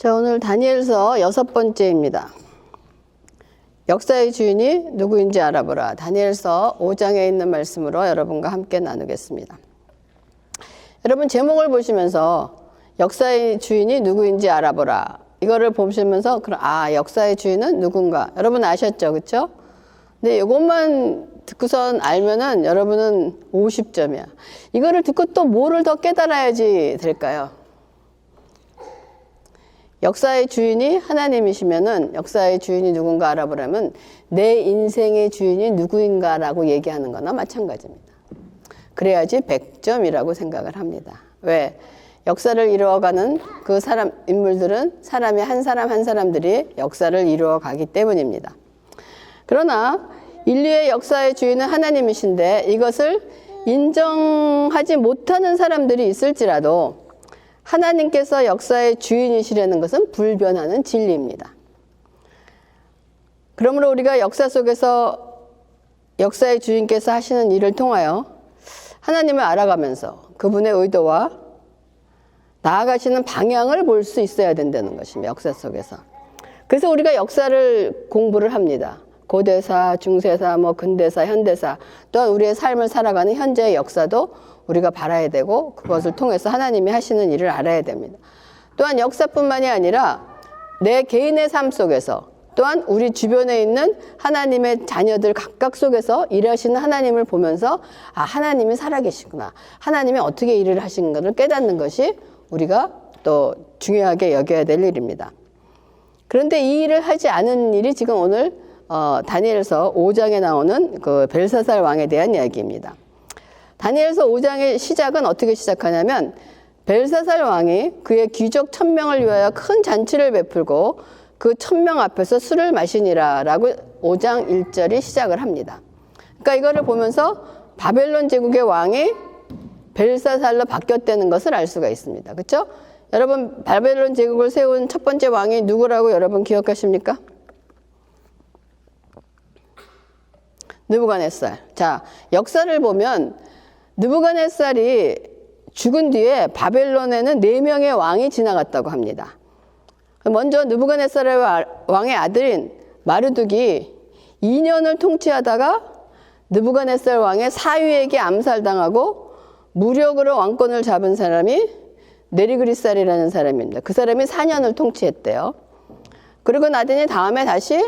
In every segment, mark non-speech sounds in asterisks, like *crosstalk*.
자, 오늘 다니엘서 여섯 번째입니다. 역사의 주인이 누구인지 알아보라. 다니엘서 5장에 있는 말씀으로 여러분과 함께 나누겠습니다. 여러분 제목을 보시면서 역사의 주인이 누구인지 알아보라. 이거를 보시면서 아 역사의 주인은 누군가 여러분 아셨죠, 그렇죠? 근데 이것만 듣고선 알면은 여러분은 50점이야. 이거를 듣고 또 뭐를 더 깨달아야지 될까요? 역사의 주인이 하나님이시면은 역사의 주인이 누군가 알아보려면 내 인생의 주인이 누구인가라고 얘기하는 거나 마찬가지입니다. 그래야지 100점이라고 생각을 합니다. 왜? 역사를 이루어가는 그 사람, 인물들은 사람이 한 사람 한 사람들이 역사를 이루어가기 때문입니다. 그러나 인류의 역사의 주인은 하나님이신데 이것을 인정하지 못하는 사람들이 있을지라도 하나님께서 역사의 주인이시라는 것은 불변하는 진리입니다. 그러므로 우리가 역사 속에서 역사의 주인께서 하시는 일을 통하여 하나님을 알아가면서 그분의 의도와 나아가시는 방향을 볼 수 있어야 된다는 것입니다. 역사 속에서. 그래서 우리가 역사를 공부를 합니다. 고대사, 중세사, 뭐 근대사, 현대사, 또한 우리의 삶을 살아가는 현재의 역사도 우리가 바라야 되고 그것을 통해서 하나님이 하시는 일을 알아야 됩니다. 또한 역사뿐만이 아니라 내 개인의 삶 속에서 또한 우리 주변에 있는 하나님의 자녀들 각각 속에서 일하시는 하나님을 보면서 아 하나님이 살아계시구나 하나님이 어떻게 일을 하시는 깨닫는 것이 우리가 또 중요하게 여겨야 될 일입니다. 그런데 이 일을 하지 않은 일이 지금 오늘 어, 다니엘서 5장에 나오는 그 벨사살 왕에 대한 이야기입니다. 다니엘서 5장의 시작은 어떻게 시작하냐면 벨사살 왕이 그의 귀족 천명을 위하여 큰 잔치를 베풀고 그 천명 앞에서 술을 마시니라라고 5장 1절이 시작을 합니다. 그러니까 이거를 보면서 바벨론 제국의 왕이 벨사살로 바뀌었다는 것을 알 수가 있습니다. 그렇죠? 여러분 바벨론 제국을 세운 첫 번째 왕이 누구라고 여러분 기억하십니까? 느부갓네살. 자, 역사를 보면 느부갓네살이 죽은 뒤에 바벨론에는 네 명의 왕이 지나갔다고 합니다. 먼저 느부갓네살의 왕의 아들인 마르둑이 2년을 통치하다가 느부갓네살 왕의 사위에게 암살당하고 무력으로 왕권을 잡은 사람이 네리그리살이라는 사람입니다. 그 사람이 4년을 통치했대요. 그리고 나더니 다음에 다시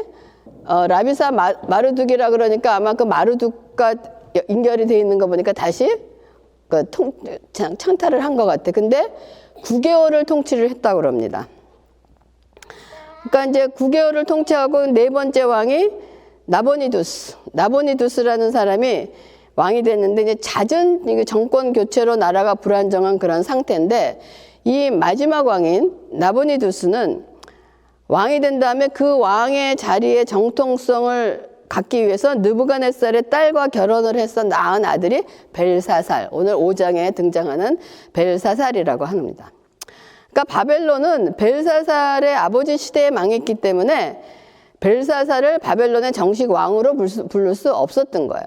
어, 라비사 마, 마르둑이라 그러니까 아마 그 마르둑과 연결이 돼 있는 거 보니까 다시 그 통, 창탈을 한 것 같아. 근데 9개월을 통치를 했다고 그럽니다. 그러니까 이제 9개월을 통치하고 네 번째 왕이 나보니두스, 나보니두스라는 사람이 왕이 됐는데 이제 잦은 정권 교체로 나라가 불안정한 그런 상태인데 이 마지막 왕인 나보니두스는 왕이 된 다음에 그 왕의 자리에 정통성을 갖기 위해서 느부갓네살의 딸과 결혼을 해서 낳은 아들이 벨사살. 오늘 5장에 등장하는 벨사살이라고 합니다. 그러니까 바벨론은 벨사살의 아버지 시대에 망했기 때문에 벨사살을 바벨론의 정식 왕으로 부를 수 없었던 거예요.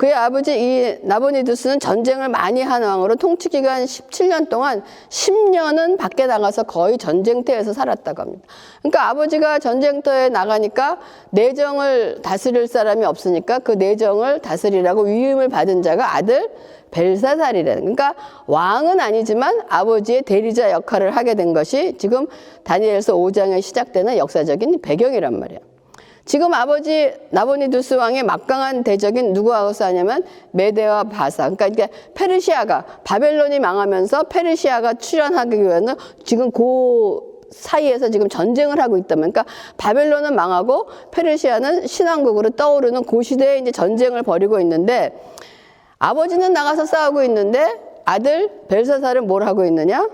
그의 아버지 이 나보니두스는 전쟁을 많이 한 왕으로 통치 기간 17년 동안 10년은 밖에 나가서 거의 전쟁터에서 살았다고 합니다. 그러니까 아버지가 전쟁터에 나가니까 내정을 다스릴 사람이 없으니까 그 내정을 다스리라고 위임을 받은 자가 아들 벨사살이라는 그러니까 왕은 아니지만 아버지의 대리자 역할을 하게 된 것이 지금 다니엘서 5장에 시작되는 역사적인 배경이란 말이에요. 지금 아버지 나보니두스 왕의 막강한 대적인 누구하고 싸냐면 메데와 바사. 그러니까 이게 페르시아가 바벨론이 망하면서 페르시아가 출현하기 위해서는 지금 그 사이에서 지금 전쟁을 하고 있다면, 그러니까 바벨론은 망하고 페르시아는 신왕국으로 떠오르는 그 시대에 이제 전쟁을 벌이고 있는데 아버지는 나가서 싸우고 있는데 아들 벨사살은 뭘 하고 있느냐?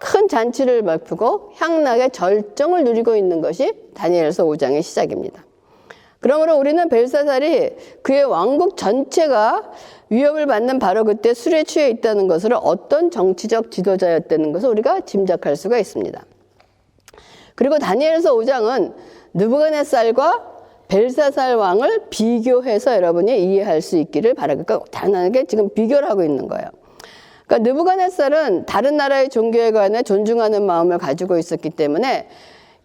큰 잔치를 베푸고 향락의 절정을 누리고 있는 것이 다니엘서 5장의 시작입니다. 그러므로 우리는 벨사살이 그의 왕국 전체가 위협을 받는 바로 그때 술에 취해 있다는 것을 어떤 정치적 지도자였다는 것을 우리가 짐작할 수가 있습니다. 그리고 다니엘서 5장은 느부갓네살과 벨사살 왕을 비교해서 여러분이 이해할 수 있기를 바라니까 단단하게 지금 비교를 하고 있는 거예요. 그러니까 느부갓네살은 다른 나라의 종교에 관해 존중하는 마음을 가지고 있었기 때문에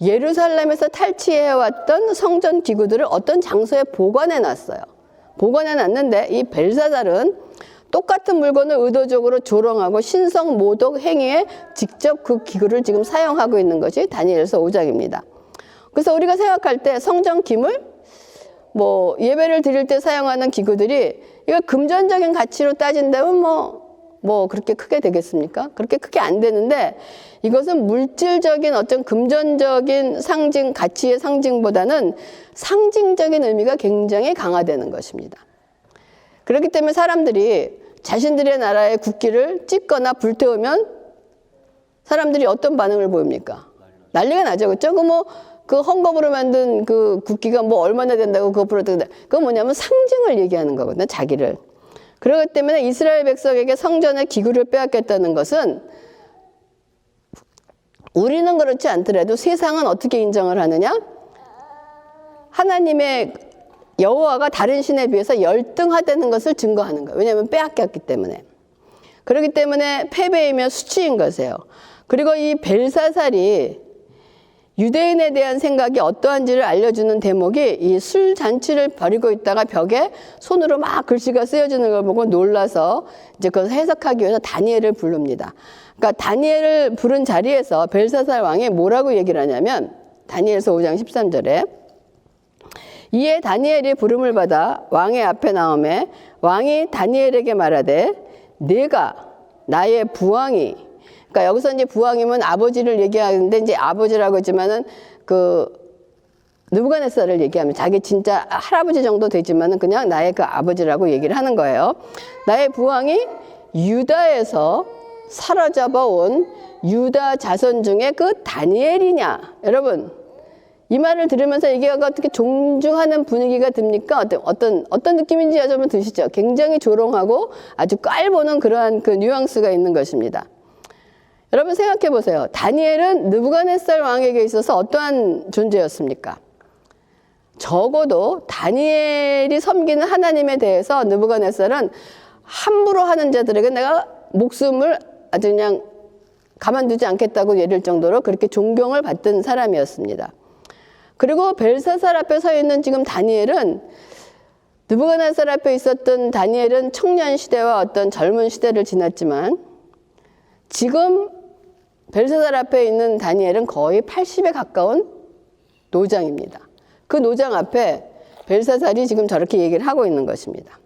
예루살렘에서 탈취해왔던 성전 기구들을 어떤 장소에 보관해 놨어요. 보관해 놨는데 이 벨사살은 똑같은 물건을 의도적으로 조롱하고 신성 모독 행위에 직접 그 기구를 지금 사용하고 있는 것이 다니엘서 5장입니다. 그래서 우리가 생각할 때 성전 기물 뭐 예배를 드릴 때 사용하는 기구들이 이거 금전적인 가치로 따진다면 뭐 뭐 그렇게 크게 되겠습니까? 그렇게 크게 안 되는데 이것은 물질적인 어떤 금전적인 상징 가치의 상징보다는 상징적인 의미가 굉장히 강화되는 것입니다. 그렇기 때문에 사람들이 자신들의 나라의 국기를 찢거나 불태우면 사람들이 어떤 반응을 보입니까? 난리가 나죠. 그죠? 그 뭐, 그 헝겊으로 만든 그 국기가 뭐 얼마나 된다고 그거 부르던데. 그건 뭐냐면 상징을 얘기하는 거거든요. 자기를. 그렇기 때문에 이스라엘 백성에게 성전의 기구를 빼앗겼다는 것은 우리는 그렇지 않더라도 세상은 어떻게 인정을 하느냐? 하나님의 여호와가 다른 신에 비해서 열등하다는 것을 증거하는 거예요. 왜냐하면 빼앗겼기 때문에. 그렇기 때문에 패배이며 수치인 것이에요. 그리고 이 벨사살이 유대인에 대한 생각이 어떠한지를 알려주는 대목이 이 술 잔치를 벌이고 있다가 벽에 손으로 막 글씨가 쓰여지는 걸 보고 놀라서 이제 그걸 해석하기 위해서 다니엘을 부릅니다. 그러니까 다니엘을 부른 자리에서 벨사살 왕이 뭐라고 얘기를 하냐면 다니엘서 5장 13절에 이에 다니엘이 부름을 받아 왕의 앞에 나오매 왕이 다니엘에게 말하되 내가 나의 부왕이 그러니까 여기서 이제 부왕이면 아버지를 얘기하는데 이제 아버지라고 했지만은 그 느부갓네살을 얘기하면 자기 진짜 할아버지 정도 되지만은 그냥 나의 그 아버지라고 얘기를 하는 거예요. 나의 부왕이 유다에서 사로잡아 온 유다 자손 중에 그 다니엘이냐? 여러분, 이 말을 들으면서 이게 어떻게 존중하는 분위기가 듭니까? 어떤, 어떤, 어떤 느낌인지 여러분 드시죠? 굉장히 조롱하고 아주 깔보는 그러한 그 뉘앙스가 있는 것입니다. 여러분 생각해 보세요. 다니엘은 느부갓네살 왕에게 있어서 어떠한 존재였습니까? 적어도 다니엘이 섬기는 하나님에 대해서 느부갓네살은 함부로 하는 자들에게 내가 목숨을 아주 그냥 가만두지 않겠다고 예를 정도로 그렇게 존경을 받던 사람이었습니다. 그리고 벨사살 앞에 서 있는 지금 다니엘은 느부갓네살 앞에 있었던 다니엘은 청년 시대와 어떤 젊은 시대를 지났지만 지금 벨사살 앞에 있는 다니엘은 거의 80에 가까운 노장입니다. 그 노장 앞에 벨사살이 지금 저렇게 얘기를 하고 있는 것입니다.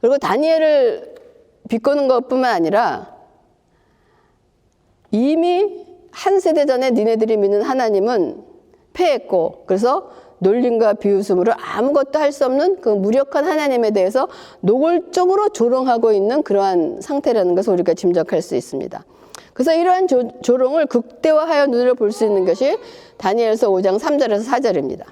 그리고 다니엘을 비꼬는 것뿐만 아니라 이미 한 세대 전에 니네들이 믿는 하나님은 패했고 그래서 놀림과 비웃음으로 아무것도 할 수 없는 그 무력한 하나님에 대해서 노골적으로 조롱하고 있는 그러한 상태라는 것을 우리가 짐작할 수 있습니다. 그래서 이러한 조, 조롱을 극대화하여 눈으로 볼 수 있는 것이 다니엘서 5장 3절에서 4절입니다.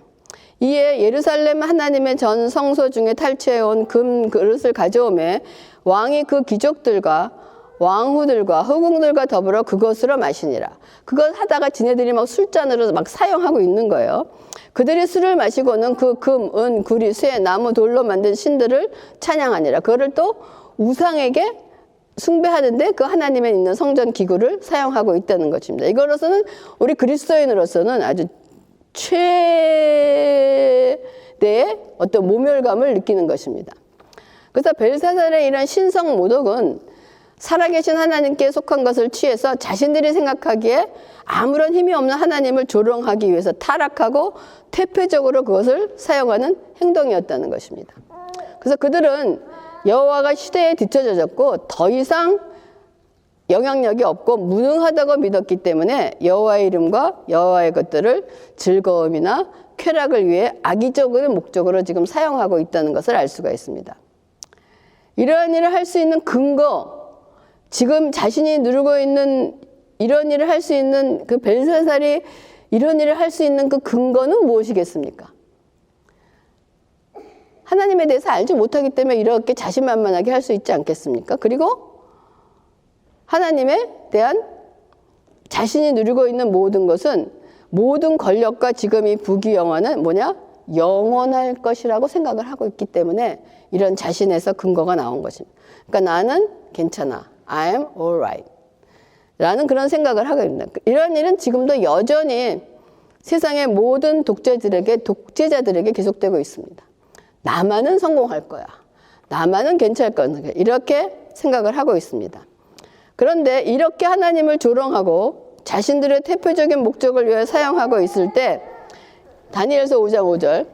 이에 예루살렘 하나님의 전 성소 중에 탈취해 온 금 그릇을 가져오매 왕이 그 귀족들과 왕후들과 후궁들과 더불어 그것으로 마시니라. 그것 하다가 지네들이 막 술잔으로 막 사용하고 있는 거예요. 그들이 술을 마시고는 그 금, 은, 구리, 쇠, 나무, 돌로 만든 신들을 찬양하니라. 그거를 또 우상에게 숭배하는데 그 하나님에 있는 성전 기구를 사용하고 있다는 것입니다. 이거로서는 우리 그리스도인으로서는 아주 최대의 어떤 모멸감을 느끼는 것입니다. 그래서 벨사살의 이런 신성 모독은 살아계신 하나님께 속한 것을 취해서 자신들이 생각하기에 아무런 힘이 없는 하나님을 조롱하기 위해서 타락하고 퇴폐적으로 그것을 사용하는 행동이었다는 것입니다. 그래서 그들은 여호와가 시대에 뒤처졌고 더 이상 영향력이 없고 무능하다고 믿었기 때문에 여호와의 이름과 여호와의 것들을 즐거움이나 쾌락을 위해 악의적인 목적으로 지금 사용하고 있다는 것을 알 수가 있습니다. 이러한 일을 할 수 있는 근거, 지금 자신이 누르고 있는 이런 일을 할 수 있는 그 벨사살이 이런 일을 할 수 있는 그 근거는 무엇이겠습니까? 하나님에 대해서 알지 못하기 때문에 이렇게 자신만만하게 할 수 있지 않겠습니까? 그리고 하나님에 대한 자신이 누리고 있는 모든 것은 모든 권력과 지금 이 부귀영화는 뭐냐? 영원할 것이라고 생각을 하고 있기 때문에 이런 자신에서 근거가 나온 것입니다. 그러니까 나는 괜찮아. I'm alright. 라는 그런 생각을 하고 있습니다. 이런 일은 지금도 여전히 세상의 모든 독재들에게, 독재자들에게 계속되고 있습니다. 나만은 성공할 거야. 나만은 괜찮을 거야. 이렇게 생각을 하고 있습니다. 그런데 이렇게 하나님을 조롱하고 자신들의 대표적인 목적을 위해 사용하고 있을 때 다니엘서 5장 5절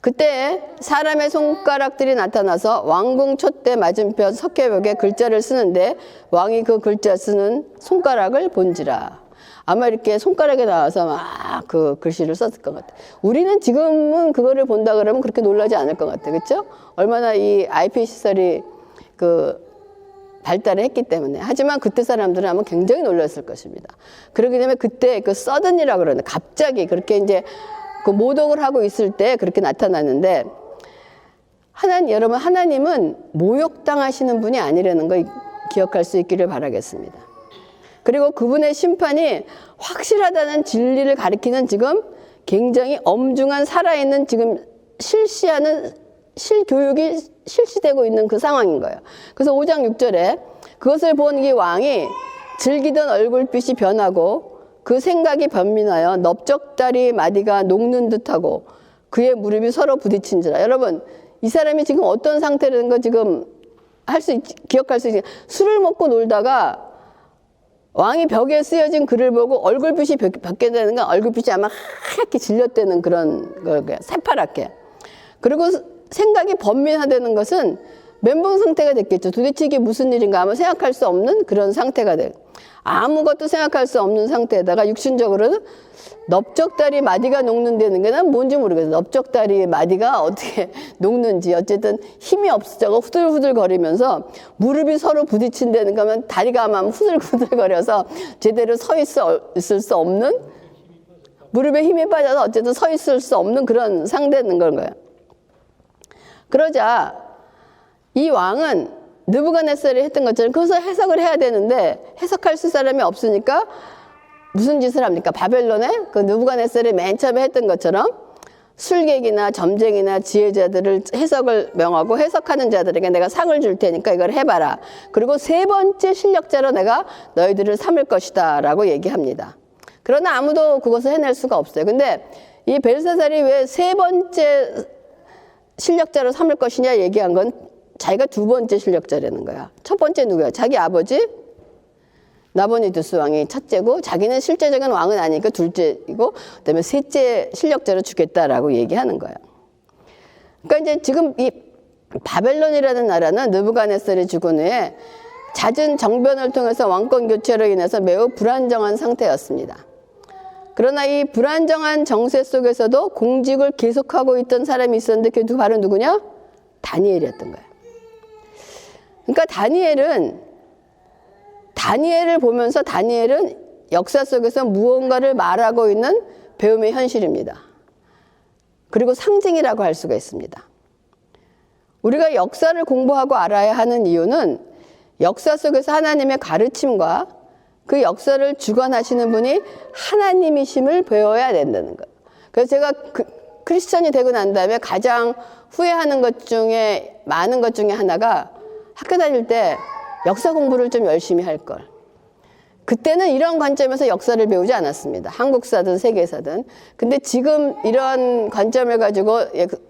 그때 사람의 손가락들이 나타나서 왕궁 촛대 맞은편 석회벽에 글자를 쓰는데 왕이 그 글자 쓰는 손가락을 본지라. 아마 이렇게 손가락에 나와서 막 그 글씨를 썼을 것 같아. 우리는 지금은 그거를 본다 그러면 그렇게 놀라지 않을 것 같아. 그렇죠? 얼마나 이 IP 시설이 그 발달을 했기 때문에. 하지만 그때 사람들은 아마 굉장히 놀랐을 것입니다. 그렇기 때문에 그때 그 서든이라고 그러는데 갑자기 그렇게 이제 그 모독을 하고 있을 때 그렇게 나타나는데 하나님 여러분 하나님은 모욕당하시는 분이 아니라는 걸 기억할 수 있기를 바라겠습니다. 그리고 그분의 심판이 확실하다는 진리를 가리키는 지금 굉장히 엄중한 살아있는 지금 실시하는 실교육이 실시되고 있는 그 상황인 거예요. 그래서 5장 6절에 그것을 본 이 왕이 즐기던 얼굴빛이 변하고 그 생각이 변민하여 넓적다리 마디가 녹는 듯하고 그의 무릎이 서로 부딪힌지라. 여러분 이 사람이 지금 어떤 상태라는 거 지금 할 수 기억할 수 있지. 술을 먹고 놀다가 왕이 벽에 쓰여진 글을 보고 얼굴빛이 바뀌게 되는 건 얼굴빛이 아마 하얗게 질렸다는 그런 걸 새파랗게. 그리고 생각이 번민하다는 것은 멘붕 상태가 됐겠죠. 도대체 이게 무슨 일인가 아마 생각할 수 없는 그런 상태가 돼. 아무것도 생각할 수 없는 상태에다가 육신적으로는 넓적다리 마디가 녹는다는 게 난 뭔지 모르겠어. 넓적다리 마디가 어떻게 *laughs* 녹는지 어쨌든 힘이 없어져 후들후들 거리면서 무릎이 서로 부딪힌다는 거면 다리가 아마 후들후들 거려서 제대로 서 있을 수 없는 무릎에 힘이 빠져서 어쨌든 서 있을 수 없는 그런 상태는 건 거예요. 그러자 이 왕은 느부갓네살이 했던 것처럼 그것을 해석을 해야 되는데 해석할 수 사람이 없으니까 무슨 짓을 합니까? 바벨론에 그 느부갓네살이 맨 처음에 했던 것처럼 술객이나 점쟁이나 지혜자들을 해석을 명하고 해석하는 자들에게 내가 상을 줄 테니까 이걸 해봐라. 그리고 세 번째 실력자로 내가 너희들을 삼을 것이다 라고 얘기합니다. 그러나 아무도 그것을 해낼 수가 없어요. 근데 이 벨사살이 왜 세 번째 실력자로 삼을 것이냐 얘기한 건 자기가 두 번째 실력자라는 거야. 첫 번째 누구야? 자기 아버지 나보니두스 왕이 첫째고 자기는 실제적인 왕은 아니니까 둘째이고 그다음에 셋째 실력자로 주겠다라고 얘기하는 거야. 그러니까 이제 지금 이 바벨론이라는 나라는 느부갓네살이 죽은 후에 잦은 정변을 통해서 왕권 교체로 인해서 매우 불안정한 상태였습니다. 그러나 이 불안정한 정세 속에서도 공직을 계속하고 있던 사람이 있었는데 그게 바로 누구냐? 다니엘이었던 거예요. 그러니까 다니엘은 다니엘을 보면서 다니엘은 역사 속에서 무언가를 말하고 있는 배움의 현실입니다. 그리고 상징이라고 할 수가 있습니다. 우리가 역사를 공부하고 알아야 하는 이유는 역사 속에서 하나님의 가르침과 그 역사를 주관하시는 분이 하나님이심을 배워야 된다는 거예요. 그래서 제가 그, 크리스천이 되고 난 다음에 가장 후회하는 것 중에 많은 것 중에 하나가 학교 다닐 때 역사 공부를 좀 열심히 할 걸. 그때는 이런 관점에서 역사를 배우지 않았습니다. 한국사든 세계사든. 근데 지금 이런 관점을 가지고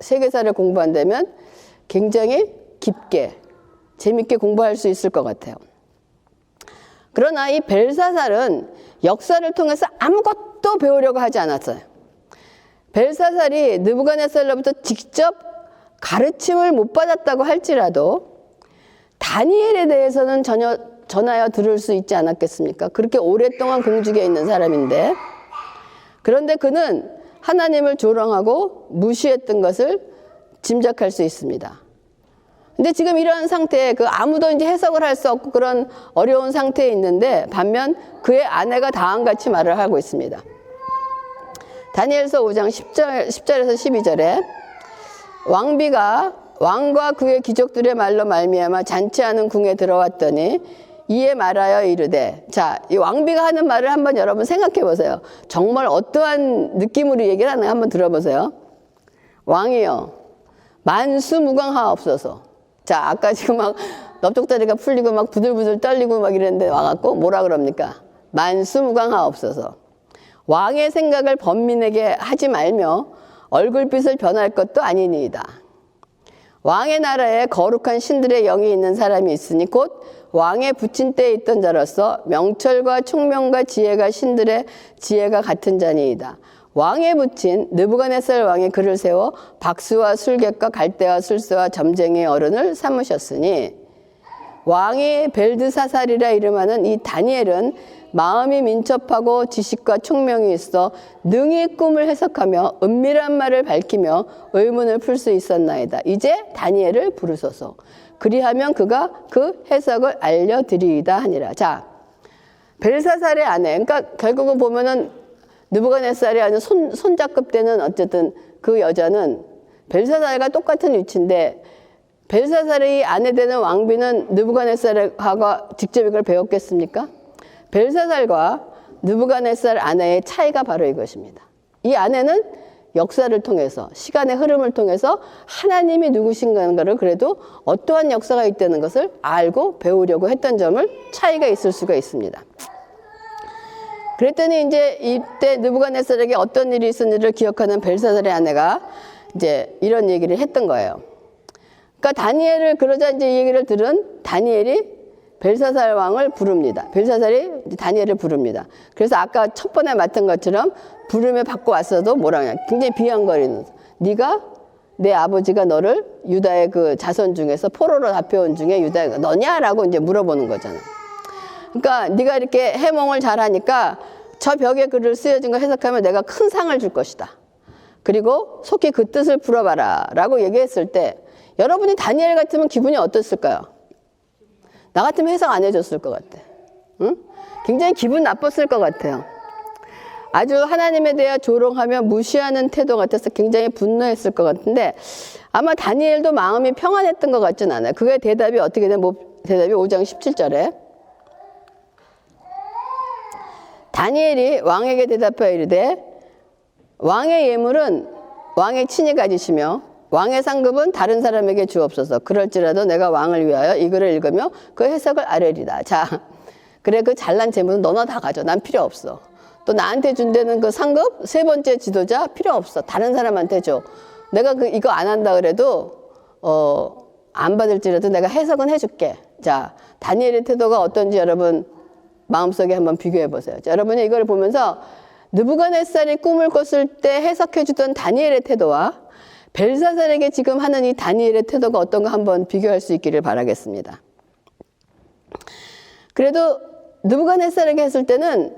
세계사를 공부한다면 굉장히 깊게, 재밌게 공부할 수 있을 것 같아요. 그러나 이 벨사살은 역사를 통해서 아무것도 배우려고 하지 않았어요. 벨사살이 느부갓네살로부터 직접 가르침을 못 받았다고 할지라도 다니엘에 대해서는 전혀 전하여 들을 수 있지 않았겠습니까? 그렇게 오랫동안 공직에 있는 사람인데 그런데 그는 하나님을 조롱하고 무시했던 것을 짐작할 수 있습니다. 근데 지금 이러한 상태에 그 아무도 이제 해석을 할 수 없고 그런 어려운 상태에 있는데 반면 그의 아내가 다음같이 말을 하고 있습니다. 다니엘서 5장 10절, 10절에서 12절에 왕비가 왕과 그의 귀족들의 말로 말미암아 잔치하는 궁에 들어왔더니 이에 말하여 이르되 자, 이 왕비가 하는 말을 한번 여러분 생각해 보세요. 정말 어떠한 느낌으로 얘기를 하는가 한번 들어보세요. 왕이여 만수무강하옵소서. 자, 아까 지금 막 넓적다리가 풀리고 막 부들부들 떨리고 막 이랬는데 와갖고 뭐라 그럽니까? 만수무강하옵소서. 왕의 생각을 범민에게 하지 말며 얼굴빛을 변할 것도 아니니이다. 왕의 나라에 거룩한 신들의 영이 있는 사람이 있으니 곧 왕의 부친 때에 있던 자로서 명철과 총명과 지혜가 신들의 지혜가 같은 자니이다. 왕의 부친 느부갓네살 왕이 그를 세워 박수와 술객과 갈대와 술수와 점쟁이의 어른을 삼으셨으니 왕이 벨드사살이라 이름하는 이 다니엘은 마음이 민첩하고 지식과 총명이 있어 능히 꿈을 해석하며 은밀한 말을 밝히며 의문을 풀 수 있었나이다. 이제 다니엘을 부르소서. 그리하면 그가 그 해석을 알려드리이다 하니라. 자, 벨사살의 아내. 그러니까 결국은 보면은 느부갓네살이 아주 손 손자급 되는 어쨌든 그 여자는 벨사살과 똑같은 위치인데 벨사살의 아내 되는 왕비는 느부갓네살하고 직접 이걸 배웠겠습니까? 벨사살과 느부갓네살 아내의 차이가 바로 이것입니다. 이 아내는 역사를 통해서 시간의 흐름을 통해서 하나님이 누구신가를 그래도 어떠한 역사가 있다는 것을 알고 배우려고 했던 점을 차이가 있을 수가 있습니다. 그랬더니 이제 이때 느부갓네살에게 어떤 일이 있었는지를 기억하는 벨사살의 아내가 이제 이런 얘기를 했던 거예요. 그러니까 다니엘을 그러자 이제 이 얘기를 들은 다니엘이 벨사살 왕을 부릅니다. 벨사살이 다니엘을 부릅니다. 그래서 아까 첫 번에 맡은 것처럼 부름에 받고 왔어도 뭐라 하냐. 굉장히 비양거리는. 네가 내 아버지가 너를 유다의 그 자손 중에서 포로로 잡혀온 중에 유다가 너냐라고 이제 물어보는 거잖아. 그러니까 네가 이렇게 해몽을 잘하니까 저 벽에 글을 쓰여진 거 해석하면 내가 큰 상을 줄 것이다. 그리고 속히 그 뜻을 풀어봐라 라고 얘기했을 때 여러분이 다니엘 같으면 기분이 어땠을까요? 나 같으면 해석 안 해줬을 것 같아. 응? 굉장히 기분 나빴을 것 같아요. 아주 하나님에 대해 조롱하며 무시하는 태도 같아서 굉장히 분노했을 것 같은데 아마 다니엘도 마음이 평안했던 것 같진 않아요. 그게 대답이 어떻게 되냐? 뭐 대답이 5장 17절에 다니엘이 왕에게 대답하여 이르되 왕의 예물은 왕의 친히 가지시며 왕의 상급은 다른 사람에게 주옵소서. 그럴지라도 내가 왕을 위하여 이 글을 읽으며 그 해석을 아뢰리다. 자, 그래 그 잘난 재물은 너나 다 가져. 난 필요 없어. 또 나한테 준다는 그 상급 세 번째 지도자 필요 없어. 다른 사람한테 줘. 내가 그 이거 안 한다 그래도 어 안 받을지라도 내가 해석은 해줄게. 자, 다니엘의 태도가 어떤지 여러분 마음속에 한번 비교해 보세요. 자, 여러분이 이걸 보면서 느부갓네살이 꿈을 꿨을 때 해석해 주던 다니엘의 태도와 벨사살에게 지금 하는 이 다니엘의 태도가 어떤가 한번 비교할 수 있기를 바라겠습니다. 그래도 느부갓네살에게 했을 때는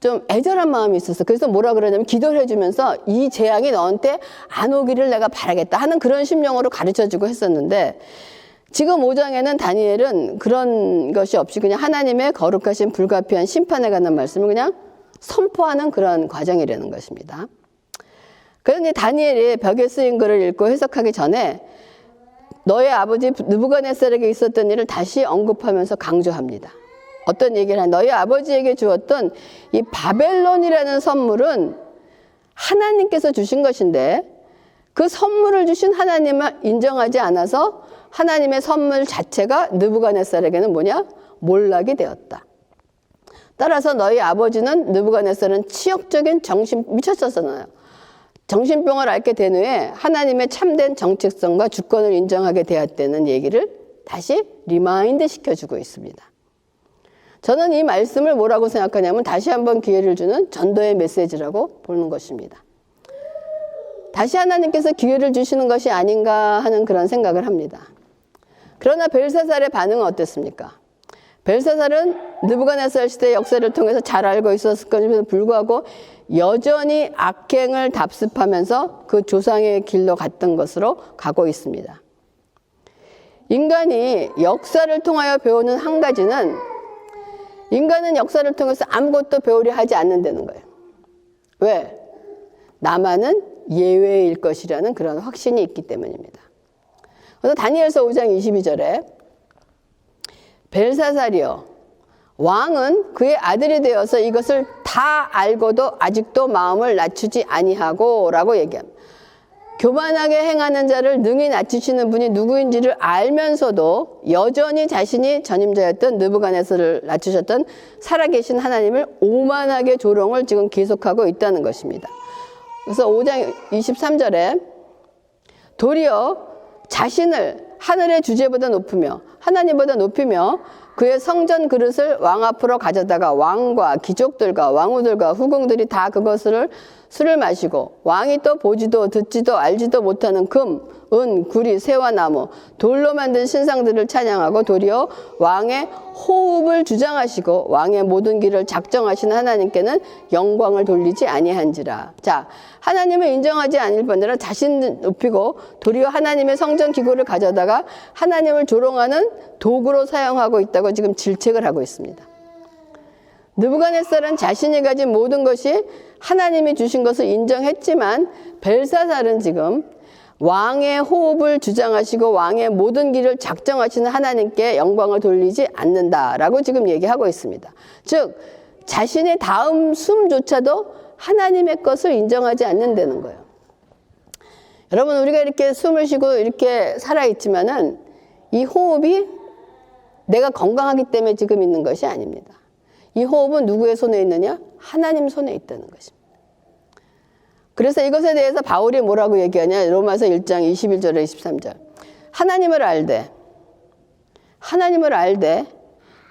좀 애절한 마음이 있었어. 그래서 뭐라 그러냐면 기도를 해주면서 이 재앙이 너한테 안 오기를 내가 바라겠다 하는 그런 심령으로 가르쳐주고 했었는데 지금 5장에는 다니엘은 그런 것이 없이 그냥 하나님의 거룩하신 불가피한 심판에 관한 말씀을 그냥 선포하는 그런 과정이라는 것입니다. 그런데 다니엘이 벽에 쓰인 글을 읽고 해석하기 전에 너의 아버지 느부갓네살에게 있었던 일을 다시 언급하면서 강조합니다. 어떤 얘기를 한 너희 아버지에게 주었던 이 바벨론이라는 선물은 하나님께서 주신 것인데 그 선물을 주신 하나님을 인정하지 않아서 하나님의 선물 자체가 느부갓네살에게는 뭐냐? 몰락이 되었다. 따라서 너희 아버지는 느부갓네살은 치욕적인 정신 미쳤었잖아요. 정신병을 앓게 된 후에 하나님의 참된 정체성과 주권을 인정하게 되었다는 얘기를 다시 리마인드 시켜주고 있습니다. 저는 이 말씀을 뭐라고 생각하냐면 다시 한번 기회를 주는 전도의 메시지라고 보는 것입니다. 다시 하나님께서 기회를 주시는 것이 아닌가 하는 그런 생각을 합니다. 그러나 벨사살의 반응은 어땠습니까? 벨사살은 느부갓네살 시대 역사를 통해서 잘 알고 있었을 것임에도 불구하고 여전히 악행을 답습하면서 그 조상의 길로 갔던 것으로 가고 있습니다. 인간이 역사를 통하여 배우는 한 가지는 인간은 역사를 통해서 아무것도 배우려 하지 않는다는 거예요. 왜? 나만은 예외일 것이라는 그런 확신이 있기 때문입니다. 그래서 다니엘서 5장 22절에 벨사살이요. 왕은 그의 아들이 되어서 이것을 다 알고도 아직도 마음을 낮추지 아니하고 라고 얘기합니다. 교만하게 행하는 자를 능히 낮추시는 분이 누구인지를 알면서도 여전히 자신이 전임자였던 느부갓네살을 낮추셨던 살아계신 하나님을 오만하게 조롱을 지금 계속하고 있다는 것입니다. 그래서 5장 23절에 도리어 자신을 하늘의 주제보다 높으며 하나님보다 높이며 그의 성전 그릇을 왕 앞으로 가져다가 왕과 귀족들과 왕후들과 후궁들이 다 그것을 술을 마시고 왕이 또 보지도 듣지도 알지도 못하는 금, 은, 구리, 새와 나무, 돌로 만든 신상들을 찬양하고 도리어 왕의 호흡을 주장하시고 왕의 모든 길을 작정하시는 하나님께는 영광을 돌리지 아니한지라. 자, 하나님을 인정하지 않을 뿐더러 자신 높이고 도리어 하나님의 성전 기구를 가져다가 하나님을 조롱하는 도구로 사용하고 있다고 지금 질책을 하고 있습니다. 느부갓네살은 자신이 가진 모든 것이 하나님이 주신 것을 인정했지만 벨사살은 지금 왕의 호흡을 주장하시고 왕의 모든 길을 작정하시는 하나님께 영광을 돌리지 않는다라고 지금 얘기하고 있습니다. 즉 자신의 다음 숨조차도 하나님의 것을 인정하지 않는다는 거예요. 여러분 우리가 이렇게 숨을 쉬고 이렇게 살아 있지만은 이 호흡이 내가 건강하기 때문에 지금 있는 것이 아닙니다. 이 호흡은 누구의 손에 있느냐? 하나님 손에 있다는 것입니다. 그래서 이것에 대해서 바울이 뭐라고 얘기하냐? 로마서 1장 21절에 23절. 하나님을 알되 하나님을 알되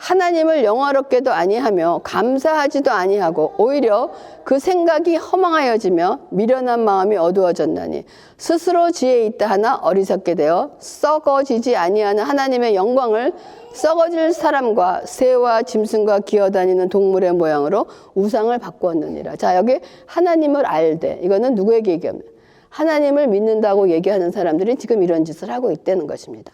하나님을 영화롭게도 아니하며 감사하지도 아니하고 오히려 그 생각이 허망하여지며 미련한 마음이 어두워졌나니 스스로 지혜 있다 하나 어리석게 되어 썩어지지 아니하는 하나님의 영광을 썩어질 사람과 새와 짐승과 기어다니는 동물의 모양으로 우상을 바꾸었느니라. 자 여기 하나님을 알되 이거는 누구에게 얘기합니까? 하나님을 믿는다고 얘기하는 사람들이 지금 이런 짓을 하고 있다는 것입니다.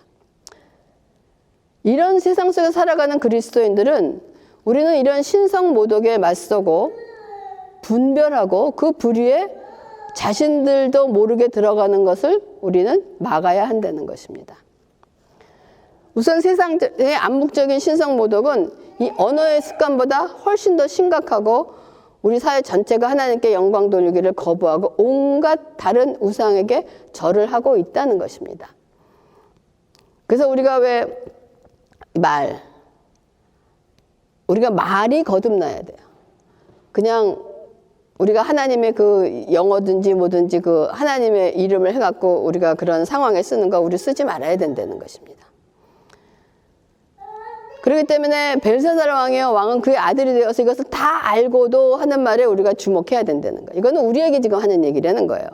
이런 세상 속에 살아가는 그리스도인들은 우리는 이런 신성 모독에 맞서고 분별하고 그 불의에 자신들도 모르게 들어가는 것을 우리는 막아야 한다는 것입니다. 우선 세상의 암묵적인 신성 모독은 이 언어의 습관보다 훨씬 더 심각하고 우리 사회 전체가 하나님께 영광 돌리기를 거부하고 온갖 다른 우상에게 절을 하고 있다는 것입니다. 그래서 우리가 왜 말. 우리가 말이 거듭나야 돼요. 그냥 우리가 하나님의 그 영어든지 뭐든지 그 하나님의 이름을 해갖고 우리가 그런 상황에 쓰는 거 우리 쓰지 말아야 된다는 것입니다. 그렇기 때문에 벨사살 왕이요 왕은 그의 아들이 되어서 이것을 다 알고도 하는 말에 우리가 주목해야 된다는 거. 이거는 우리에게 지금 하는 얘기라는 거예요.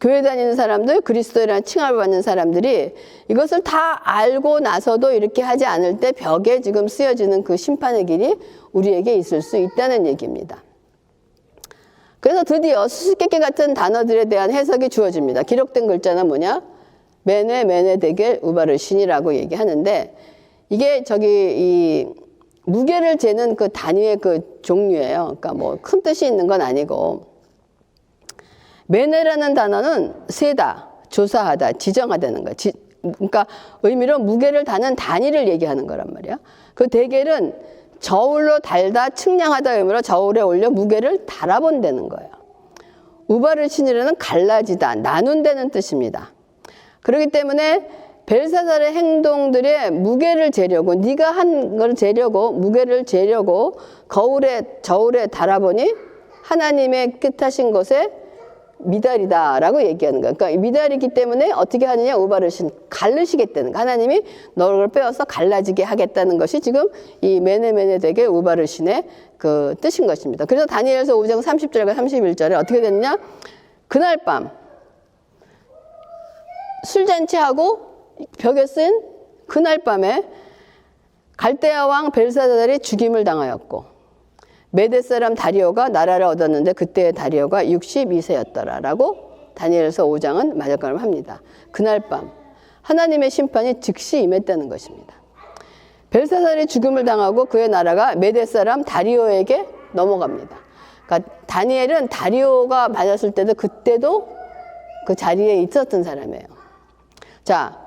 교회 다니는 사람들, 그리스도라는 칭함을 받는 사람들이 이것을 다 알고 나서도 이렇게 하지 않을 때 벽에 지금 쓰여지는 그 심판의 길이 우리에게 있을 수 있다는 얘기입니다. 그래서 드디어 수수께끼 같은 단어들에 대한 해석이 주어집니다. 기록된 글자는 뭐냐? 메네 메네 데겔 우바르 신이라고 얘기하는데 이게 저기 이 무게를 재는 그 단위의 그 종류예요. 그러니까 뭐 큰 뜻이 있는 건 아니고 메네라는 단어는 세다, 조사하다, 지정하다는 거. 지, 그러니까 의미로 무게를 다는 단위를 얘기하는 거란 말이야. 그 대겔은 저울로 달다, 측량하다 의미로 저울에 올려 무게를 달아본다는 거예요. 우바르신이라는 갈라지다, 나눈다는 뜻입니다. 그렇기 때문에 벨사살의 행동들의 무게를 재려고 네가 한 걸 재려고 무게를 재려고 거울에 저울에 달아보니 하나님의 뜻하신 것에 미달이다라고 얘기하는 거야. 그러니까 미달이기 때문에 어떻게 하느냐 우바르신 갈르시겠다는 거. 하나님이 너를 빼어서 갈라지게 하겠다는 것이 지금 이 메네메네 덱의 우바르신의 그 뜻인 것입니다. 그래서 다니엘서 5장 30절과 31절에 어떻게 됐냐? 그날 밤 술잔치하고 벽에 쓴 그날 밤에 갈대아 왕 벨사다달이 죽임을 당하였고 메대 사람 다리오가 나라를 얻었는데 그때의 다리오가 62세였더라라고 다니엘서 5장은 마저감을 합니다. 그날 밤 하나님의 심판이 즉시 임했다는 것입니다. 벨사살이 죽음을 당하고 그의 나라가 메대 사람 다리오에게 넘어갑니다. 그러니까 다니엘은 다리오가 맞았을 때도 그때도 그 자리에 있었던 사람이에요. 자,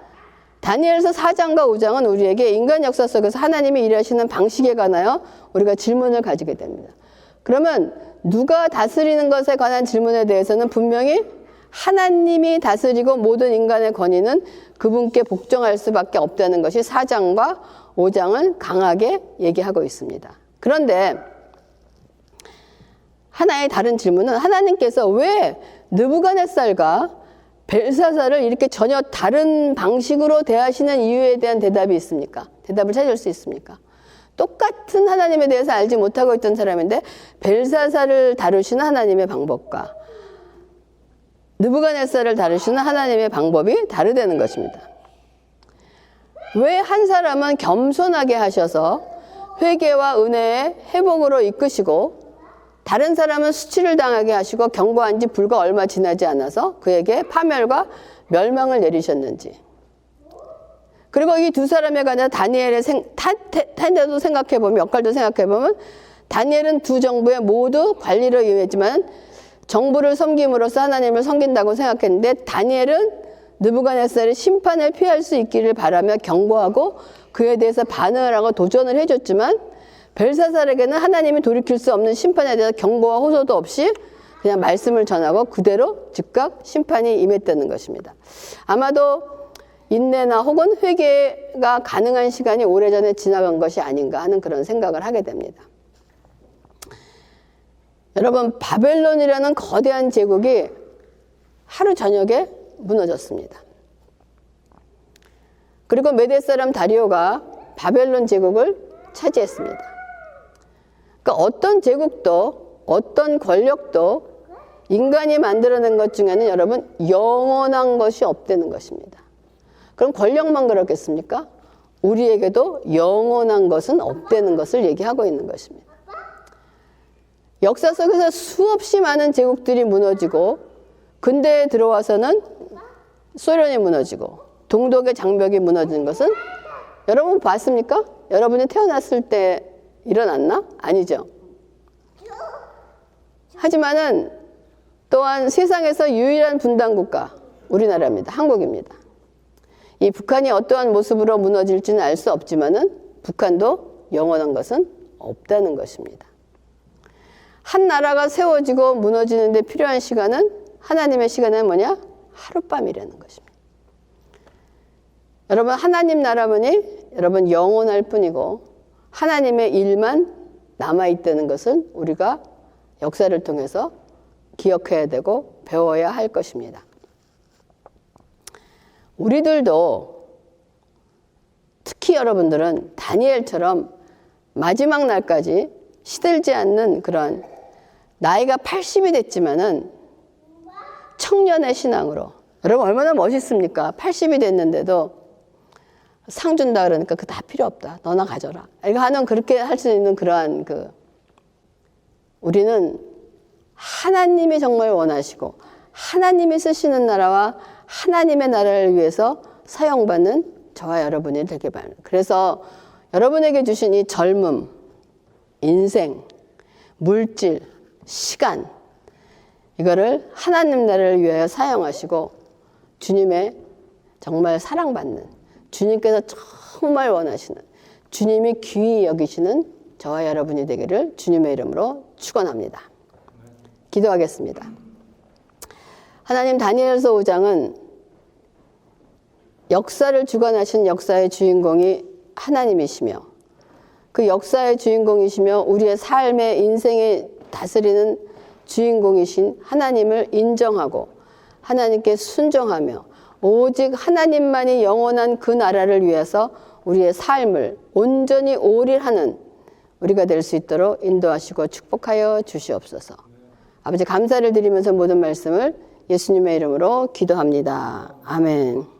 다니엘서 4장과 5장은 우리에게 인간 역사 속에서 하나님이 일하시는 방식에 관하여 우리가 질문을 가지게 됩니다. 그러면 누가 다스리는 것에 관한 질문에 대해서는 분명히 하나님이 다스리고 모든 인간의 권위는 그분께 복종할 수밖에 없다는 것이 4장과 5장은 강하게 얘기하고 있습니다. 그런데 하나의 다른 질문은 하나님께서 왜 느부갓네살과 벨사사를 이렇게 전혀 다른 방식으로 대하시는 이유에 대한 대답이 있습니까? 대답을 찾을 수 있습니까? 똑같은 하나님에 대해서 알지 못하고 있던 사람인데 벨사사를 다루시는 하나님의 방법과 느부갓네살을 다루시는 하나님의 방법이 다르다는 것입니다. 왜 한 사람은 겸손하게 하셔서 회개와 은혜의 회복으로 이끄시고 다른 사람은 수치를 당하게 하시고 경고한 지 불과 얼마 지나지 않아서 그에게 파멸과 멸망을 내리셨는지. 그리고 이 두 사람에 관한 다니엘의 생, 타, 탄자도 생각해보면, 역할도 생각해보면, 다니엘은 두 정부의 모두 관리를 임했지만 정부를 섬김으로써 하나님을 섬긴다고 생각했는데 다니엘은 느부갓네살의 심판을 피할 수 있기를 바라며 경고하고 그에 대해서 반응을 하고 도전을 해줬지만 벨사살에게는 하나님이 돌이킬 수 없는 심판에 대해서 경고와 호소도 없이 그냥 말씀을 전하고 그대로 즉각 심판이 임했다는 것입니다. 아마도 인내나 혹은 회개가 가능한 시간이 오래전에 지나간 것이 아닌가 하는 그런 생각을 하게 됩니다. 여러분, 바벨론이라는 거대한 제국이 하루 저녁에 무너졌습니다. 그리고 메대 사람 다리오가 바벨론 제국을 차지했습니다. 그러니까 어떤 제국도 어떤 권력도 인간이 만들어낸 것 중에는 여러분 영원한 것이 없다는 것입니다. 그럼 권력만 그렇겠습니까? 우리에게도 영원한 것은 없다는 것을 얘기하고 있는 것입니다. 역사 속에서 수없이 많은 제국들이 무너지고 근대에 들어와서는 소련이 무너지고 동독의 장벽이 무너지는 것은 여러분 봤습니까? 여러분이 태어났을 때 일어났나? 아니죠. 하지만은 또한 세상에서 유일한 분단 국가 우리나라입니다. 한국입니다. 이 북한이 어떠한 모습으로 무너질지는 알 수 없지만은 북한도 영원한 것은 없다는 것입니다. 한 나라가 세워지고 무너지는데 필요한 시간은 하나님의 시간은 뭐냐? 하룻밤이라는 것입니다. 여러분 하나님 나라만이 여러분 영원할 뿐이고 하나님의 일만 남아 있다는 것은 우리가 역사를 통해서 기억해야 되고 배워야 할 것입니다. 우리들도 특히 여러분들은 다니엘처럼 마지막 날까지 시들지 않는 그런 나이가 80이 됐지만은 청년의 신앙으로 여러분 얼마나 멋있습니까? 80이 됐는데도 상 준다 그러니까 그 다 필요 없다. 너나 가져라. 이거 하는 그렇게 할 수 있는 그러한 그 우리는 하나님이 정말 원하시고 하나님이 쓰시는 나라와 하나님의 나라를 위해서 사용받는 저와 여러분이 되길 바랍니다. 그래서 여러분에게 주신 이 젊음, 인생, 물질, 시간 이거를 하나님 나라를 위하여 사용하시고 주님의 정말 사랑받는 주님께서 정말 원하시는 주님이 귀히 여기시는 저와 여러분이 되기를 주님의 이름으로 축원합니다. 기도하겠습니다. 하나님 다니엘서 5장은 역사를 주관하신 역사의 주인공이 하나님이시며 그 역사의 주인공이시며 우리의 삶의 인생의 다스리는 주인공이신 하나님을 인정하고 하나님께 순종하며 오직 하나님만이 영원한 그 나라를 위해서 우리의 삶을 온전히 오일하는 우리가 될 수 있도록 인도하시고 축복하여 주시옵소서. 아버지 감사를 드리면서 모든 말씀을 예수님의 이름으로 기도합니다. 아멘.